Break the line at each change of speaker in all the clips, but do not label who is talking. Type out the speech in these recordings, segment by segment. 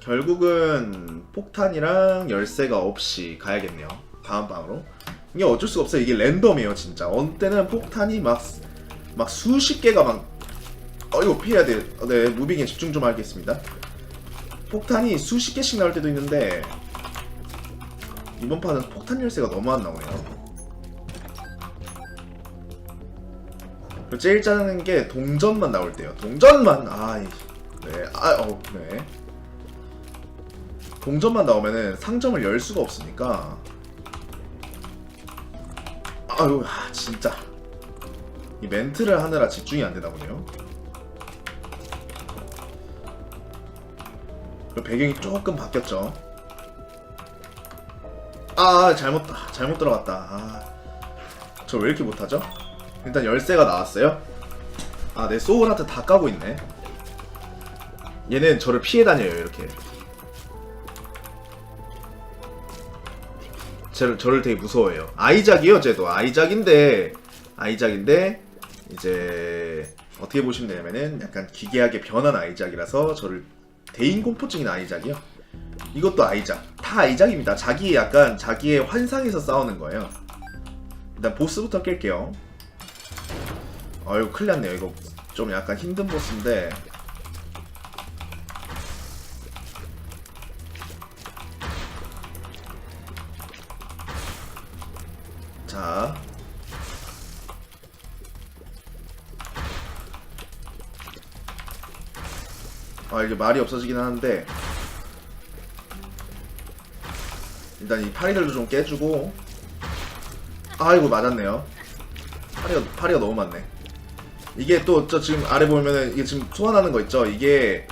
결국은 폭탄이랑 열쇠가 없이 가야겠네요. 다음 방으로. 이게 어쩔 수가 없어요. 이게 랜덤이에요, 진짜. 어느 때는 폭탄이 막, 막 수십 개가 막, 어, 이거 피해야 돼. 어, 네, 무빙에 집중 좀 하겠습니다. 폭탄이 수십 개씩 나올 때도 있는데, 이번 판은 폭탄 열쇠가 너무 안 나오네요. 제일 짜증나는 게 동전만 나올 때요. 동전만! 아이. 네, 아, 어, 네. 동전만 나오면은 상점을 열 수가 없으니까. 아유 아, 진짜. 이 멘트를 하느라 집중이 안 보네요. 그리고 배경이 조금 바뀌었죠. 아 잘못 잘못 들어갔다. 아, 저 왜 이렇게 못하죠? 일단 열쇠가 나왔어요. 아내 소울하트 다 까고 있네. 얘는 저를 피해 다녀요 이렇게 저를, 저를 되게 무서워해요. 아이작이요, 쟤도. 아이작인데, 아이작인데, 이제, 어떻게 보시면 되냐면은, 약간 기괴하게 변한 아이작이라서, 저를, 대인 공포증인 아이작이요. 이것도 아이작. 다 아이작입니다. 자기 약간, 자기의 환상에서 싸우는 거예요. 일단 보스부터 깰게요. 어이구, 큰일 났네요. 이거 좀 약간 힘든 보스인데, 자. 아, 이게 말이 없어지긴 하는데. 일단 이 파리들도 좀 깨주고. 아이고, 맞았네요. 파리가, 파리가 너무 많네. 이게 또, 저 지금 아래 보면은, 이게 지금 소환하는 거 있죠? 이게,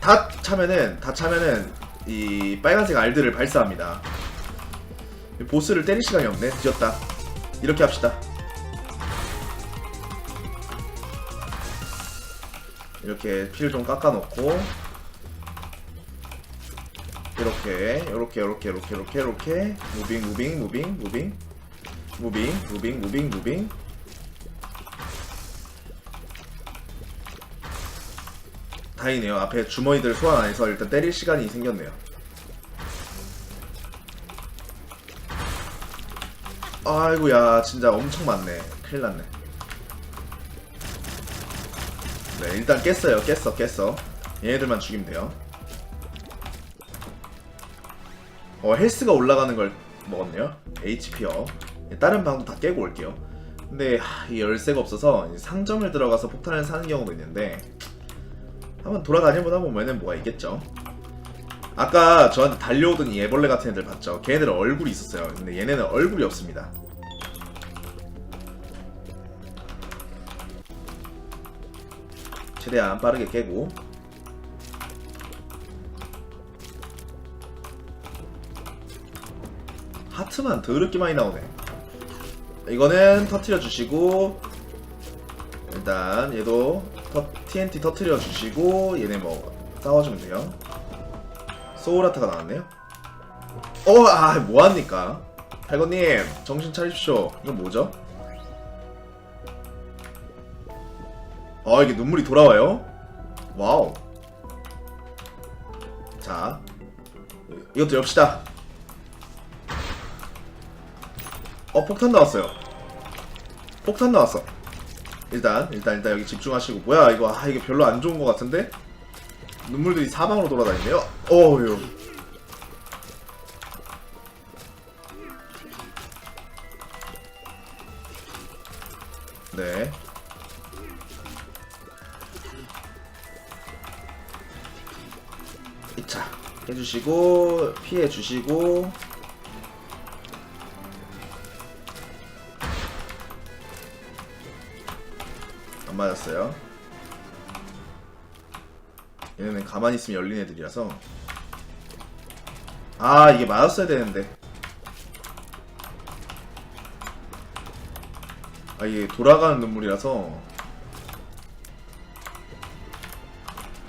다 차면은, 다 차면은, 이 빨간색 알들을 발사합니다. 보스를 때릴 시간이 없네. 뒤졌다. 이렇게 합시다. 이렇게 피를 좀 깎아놓고 이렇게 이렇게 이렇게 이렇게 이렇게 이렇게 무빙 무빙 무빙 무빙 무빙 무빙 무빙 무빙 다행이네요. 앞에 주머니들 소환 안 해서 일단 때릴 시간이 생겼네요. 아이고야 진짜 엄청 많네. 큰일 났네. 네 일단 깼어요. 깼어 깼어. 얘네들만 죽이면 돼요. 어 헬스가 올라가는 걸 먹었네요. HP요 다른 방도 다 깨고 올게요. 근데 하, 이 열쇠가 없어서 상점을 들어가서 폭탄을 사는 경우도 있는데 한번 돌아다녀보다 보면은 뭐가 있겠죠 아까 저한테 달려오던 이 애벌레 같은 애들 봤죠? 걔네들은 얼굴이 있었어요. 근데 얘네는 얼굴이 없습니다. 최대한 빠르게 깨고 하트만 더럽게 많이 나오네. 이거는 터트려 주시고 일단 얘도 터, TNT 터트려 주시고 얘네 뭐 싸워주면 돼요. 소울아트가 나왔네요. 어, 아, 뭐합니까? 팔거님, 정신 차리십시오. 이건 뭐죠? 아, 이게 눈물이 돌아와요? 와우. 자, 이것도 엽시다. 어, 폭탄 나왔어요. 폭탄 나왔어. 일단, 일단, 일단 여기 집중하시고. 뭐야, 이거, 아, 이게 별로 안 좋은 것 같은데? 눈물들이 사방으로 돌아다니네요. 어휴. 네. 이차 해주시고 피해 주시고 안 맞았어요. 얘네는 가만히 있으면 열린 애들이라서. 아 이게 맞았어야 되는데. 아 이게 돌아가는 눈물이라서.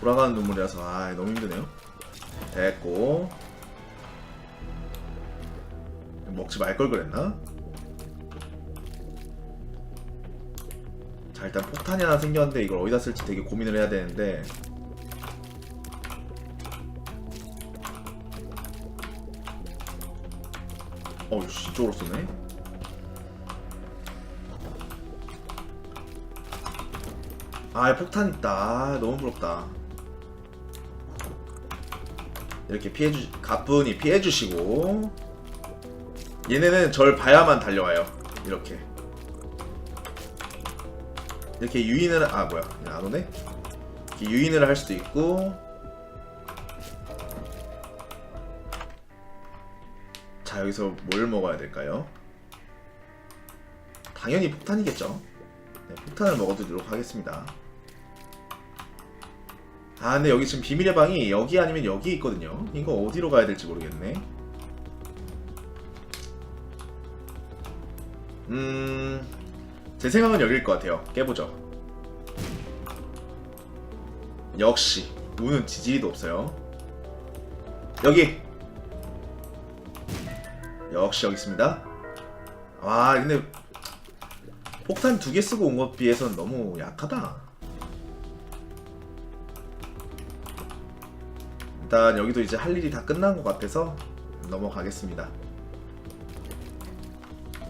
돌아가는 눈물이라서. 아 너무 힘드네요. 됐고. 먹지 말 걸 그랬나? 자 일단 폭탄이 하나 생겼는데 이걸 어디다 쓸지 되게 고민을 해야 되는데 어우 씨 이쪽으로 쏘네. 아 폭탄 있다. 아, 너무 부럽다. 이렇게 피해주 가뿐히 피해주시고. 얘네는 절 봐야만 달려와요. 이렇게. 이렇게 유인을 아 뭐야. 안 오네? 이렇게 유인을 할 수도 있고 여기서 뭘 먹어야 될까요? 당연히 폭탄이겠죠. 네, 폭탄을 먹어두도록 하겠습니다. 아 근데 여기 지금 비밀의 방이 여기 아니면 여기 있거든요. 이거 어디로 가야 될지 모르겠네. 음... 제 생각은 여길 것 같아요. 깨보죠. 역시 우는 지지리도 없어요. 여기 역시 여기 있습니다. 와 근데 폭탄 두 개 쓰고 온 것 비해서는 너무 약하다. 일단 여기도 이제 할 일이 다 끝난 것 같아서 넘어가겠습니다.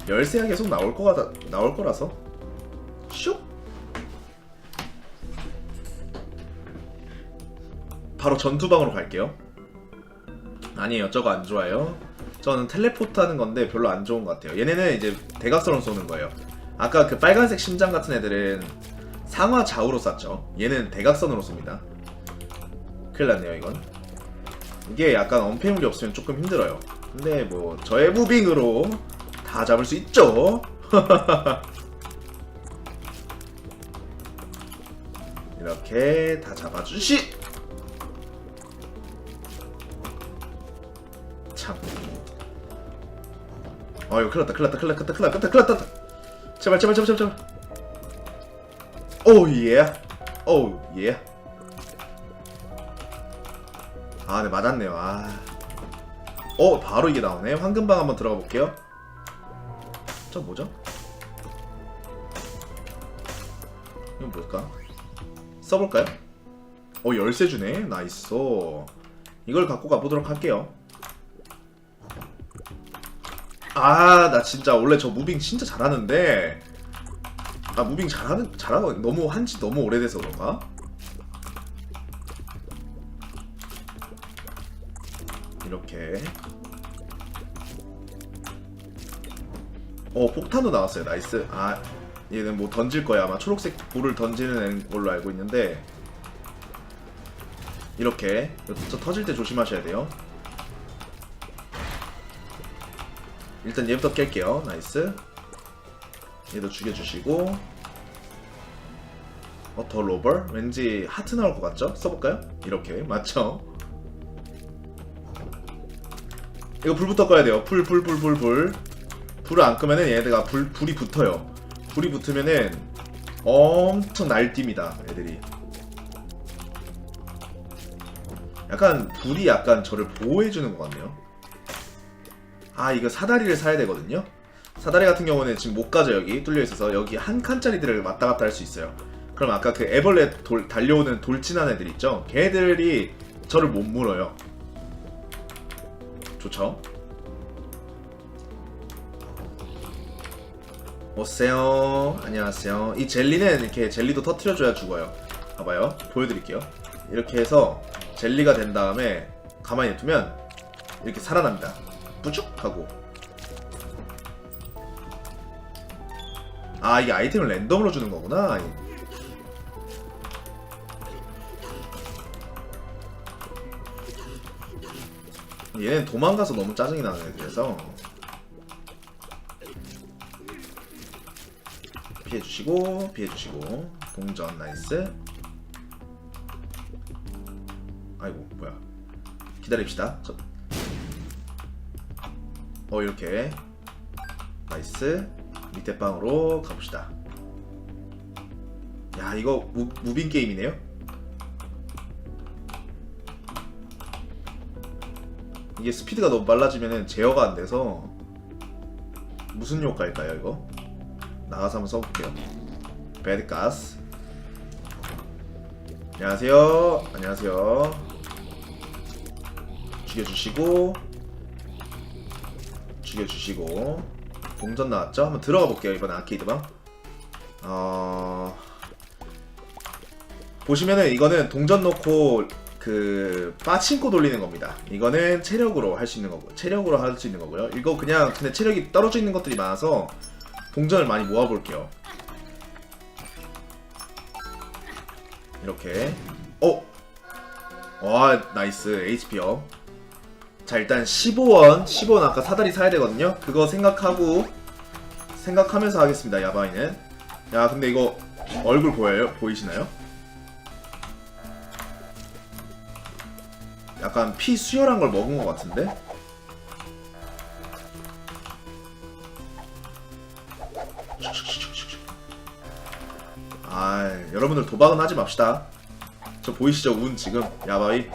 열쇠가 계속 나올 거가 나올 거라서. 슉! 바로 전투방으로 갈게요. 아니에요. 저거 안 좋아요 저는 텔레포트 하는 건데 별로 안 좋은 것 같아요. 얘네는 이제 대각선으로 쏘는 거예요. 아까 그 빨간색 심장 같은 애들은 상하 좌우로 쐈죠. 얘는 대각선으로 쏩니다. 큰일 났네요 이건. 이게 약간 언패물이 없으면 조금 힘들어요. 근데 뭐 저의 무빙으로 다 잡을 수 있죠. 이렇게 다 잡아주시 어휴 큰일 났다 큰일 났다 큰일 났다 큰일 났다 큰일 났다 제발 제발 제발 제발 제발 오우 예 오우 예 아, 네, 맞았네요. 아. 어, 바로 이게 나오네. 황금방 한번 들어가 볼게요. 저 뭐죠? 이건 뭘까? 써볼까요? 어, 열쇠 주네. 나이스. 이걸 갖고 가보도록 할게요. 아, 나 진짜 원래 저 무빙 진짜 잘하는데. 아, 무빙 잘하는, 잘하고, 너무 한지 너무 오래돼서 그런가? 이렇게. 어 폭탄도 나왔어요. 나이스. 아 얘는 뭐 던질 거야. 아마 초록색 볼을 던지는 걸로 알고 있는데. 이렇게. 저 터질 때 조심하셔야 돼요 일단 얘부터 깰게요 나이스 얘도 죽여주시고 어더 로벌? 왠지 하트 나올 것 같죠? 써볼까요? 이렇게 맞죠? 이거 불부터 꺼야 돼요. 불, 불, 불, 불, 불. 불을 안 끄면은 얘네가 불, 불이 붙어요. 불이 붙으면은 엄청 날뜁니다. 애들이. 약간 불이 약간 저를 보호해주는 것 같네요. 아 이거 사다리를 사야 되거든요. 사다리 같은 경우는 지금 못 가죠 여기 뚫려 있어서 여기 한 칸짜리들을 왔다 갔다 할 수 있어요. 그럼 아까 그 애벌레 돌, 달려오는 돌진한 애들 있죠? 걔들이 저를 못 물어요. 좋죠. 오세요. 안녕하세요. 이 젤리는 이렇게 젤리도 터트려줘야 죽어요. 봐봐요. 보여드릴게요. 이렇게 해서 젤리가 된 다음에 가만히 냅두면 이렇게 살아납니다. 뿌죽 하고. 아 이게 아이템을 랜덤으로 주는 거구나. 얘는 도망가서 너무 짜증이 나는 애들이라서. 피해주시고 피해주시고. 동전 나이스. 아이고 뭐야. 기다립시다. 저... 어 이렇게. 나이스. 밑에 방으로 가봅시다. 야 이거 무, 무빙 게임이네요? 이게 스피드가 너무 빨라지면 제어가 안 돼서 무슨 효과일까요 이거? 나가서 한번 써볼게요. 배드가스 안녕하세요. 안녕하세요. 죽여주시고 죽여주시고. 동전 나왔죠? 한번 들어가 볼게요 이번 아케이드방. 어... 보시면은 이거는 동전 넣고 그 빠친코 돌리는 겁니다. 이거는 체력으로 할 수 있는 거고 체력으로 할 수 있는 거고요. 이거 그냥 근데 체력이 떨어져 있는 것들이 많아서 동전을 많이 모아 볼게요. 이렇게. 어? 와 나이스. HP요 자 일단 15원 15원 아까 사다리 사야 되거든요 그거 생각하고 생각하면서 하겠습니다 야바이는 야 근데 이거 얼굴 보여요? 보이시나요? 약간 피 수혈한 걸 먹은 것 같은데? 아 여러분들 도박은 하지 맙시다 저 보이시죠 운 지금 야바이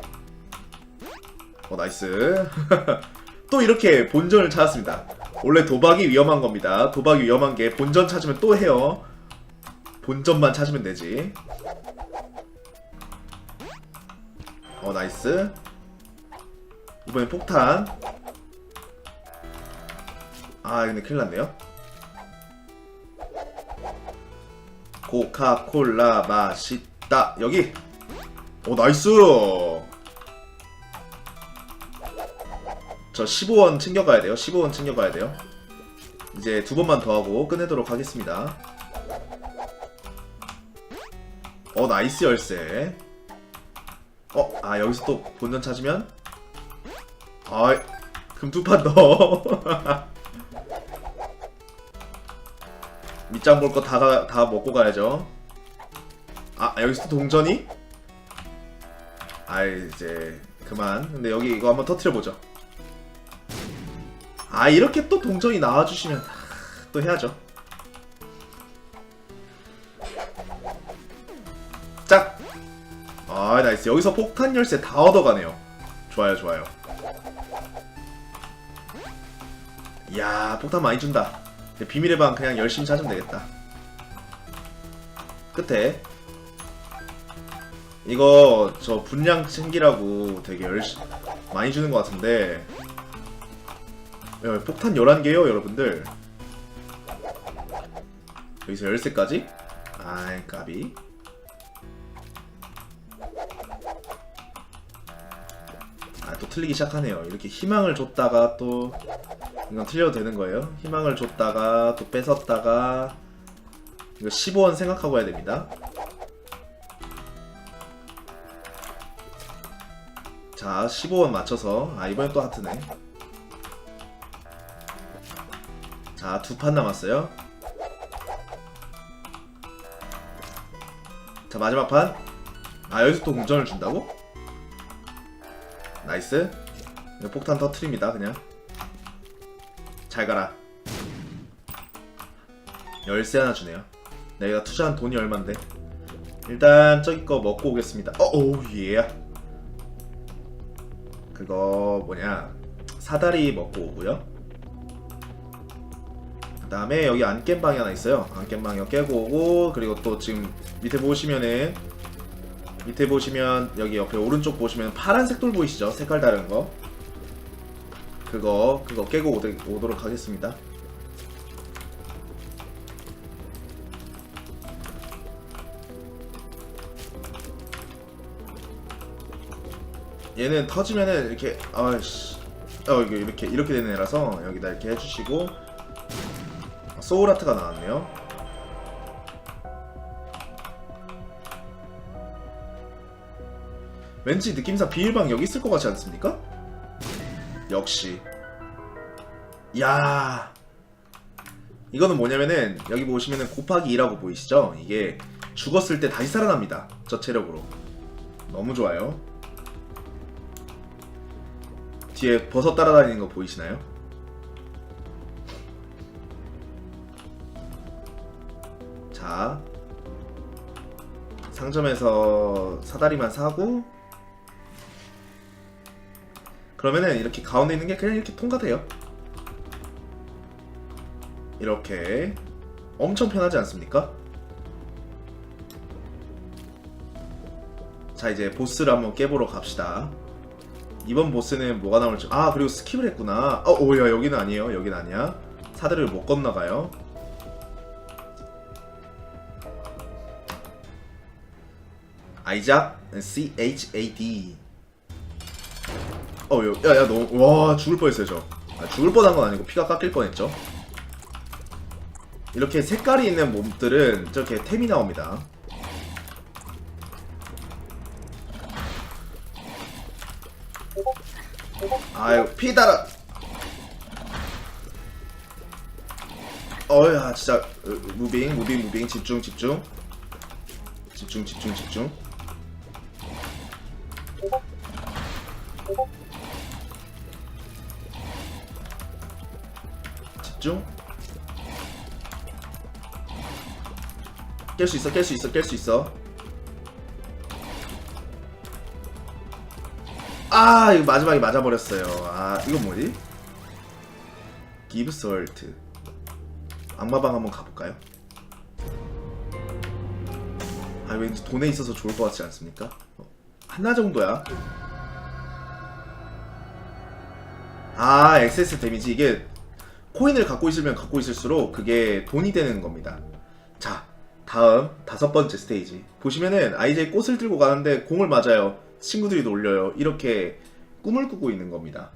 어 나이스. 또 이렇게 본전을 찾았습니다. 원래 도박이 위험한 겁니다. 도박이 위험한 게 본전 찾으면 또 해요. 본전만 찾으면 되지. 어 나이스. 이번엔 폭탄. 아 근데 큰일 났네요. 코카콜라 맛있다. 여기. 오 나이스 저 15원 챙겨가야 돼요. 15원 챙겨가야 돼요. 이제 두 번만 더 하고 끝내도록 하겠습니다. 어 나이스 열쇠. 어 아 여기서 또 본전 찾으면? 아 그럼 두 판 더. 밑장 볼 거 다 다 먹고 가야죠. 아 여기서 또 동전이? 아 이제 그만. 근데 여기 이거 한번 터트려 보죠 아 이렇게 또 동전이 나와주시면 또 해야죠. 짝! 아 나이스. 여기서 폭탄 열쇠 다 얻어가네요. 좋아요 좋아요. 이야 폭탄 많이 준다. 비밀의 방 그냥 열심히 찾으면 되겠다. 끝에. 이거 저 분량 챙기라고 되게 열심 많이 주는 것 같은데 야, 폭탄 11개요 여러분들. 여기서 열쇠까지? 아이 까비. 아 또 틀리기 시작하네요. 이렇게 희망을 줬다가 또 이건 틀려도 되는 거예요. 희망을 줬다가 또 뺏었다가 이거 15원 생각하고 해야 됩니다. 자 15원 맞춰서. 아 이번엔 또 하트네 자, 두 판 남았어요. 자, 마지막 판. 아, 여기서 또 공전을 준다고? 나이스. 폭탄 터트립니다, 그냥. 잘 가라. 열쇠 하나 주네요. 내가 투자한 돈이 얼만데. 일단, 저기 거 먹고 오겠습니다. 어, 오, 예. 그거, 뭐냐. 사다리 먹고 오고요. 그 다음에 여기 안 깬 방이 하나 있어요. 안 깬 방이 깨고 오고 그리고 또 지금 밑에 보시면은 밑에 보시면 여기 옆에 오른쪽 보시면 파란색 돌 보이시죠? 색깔 다른 거 그거 그거 깨고 오도, 오도록 하겠습니다. 얘는 터지면은 이렇게 아씨 어 이게 이렇게 이렇게 되는 애라서 여기다 이렇게 해주시고 소울아트가 나왔네요. 왠지 느낌상 비밀방 여기 있을 것 같지 않습니까? 역시. 야 이거는 뭐냐면은 여기 보시면은 곱하기 2라고 보이시죠? 이게 죽었을 때 다시 살아납니다. 저 체력으로. 너무 좋아요. 뒤에 버섯 따라다니는 거 보이시나요? 자 상점에서 사다리만 사고 그러면은 이렇게 가운데 있는 게 그냥 이렇게 통과돼요. 이렇게. 엄청 편하지 않습니까? 자 이제 보스를 한번 깨보러 갑시다. 이번 보스는 뭐가 나올지. 아 그리고 스킵을 했구나. 어 오야 여기는 아니에요. 여긴 아니야. 사다리를 못 건너가요 아이작 C H A D. 어 야야 너무 와 죽을 뻔했어요 저. 아, 죽을 뻔한 건 아니고 피가 깎일 뻔했죠? 이렇게 색깔이 있는 몹들은 저렇게 템이 나옵니다. 아유 피 달아. 어야 진짜 으, 무빙 무빙 무빙 집중 집중. 집중 집중 집중 깰 수 있어 깰 수 있어 깰 수 있어 아 이거 마지막에 맞아버렸어요 아 이건 뭐지? 기브스 월트 악마방 한번 가볼까요? 아 왠지 돈에 있어서 좋을 것 같지 않습니까? 어, 하나 정도야 아 액세스 데미지 이게 코인을 갖고 있으면 갖고 있을수록 그게 돈이 되는 겁니다 자 다음 다섯 번째 스테이지. 보시면은 아이제 꽃을 들고 가는데 공을 맞아요. 친구들이 놀려요. 이렇게 꿈을 꾸고 있는 겁니다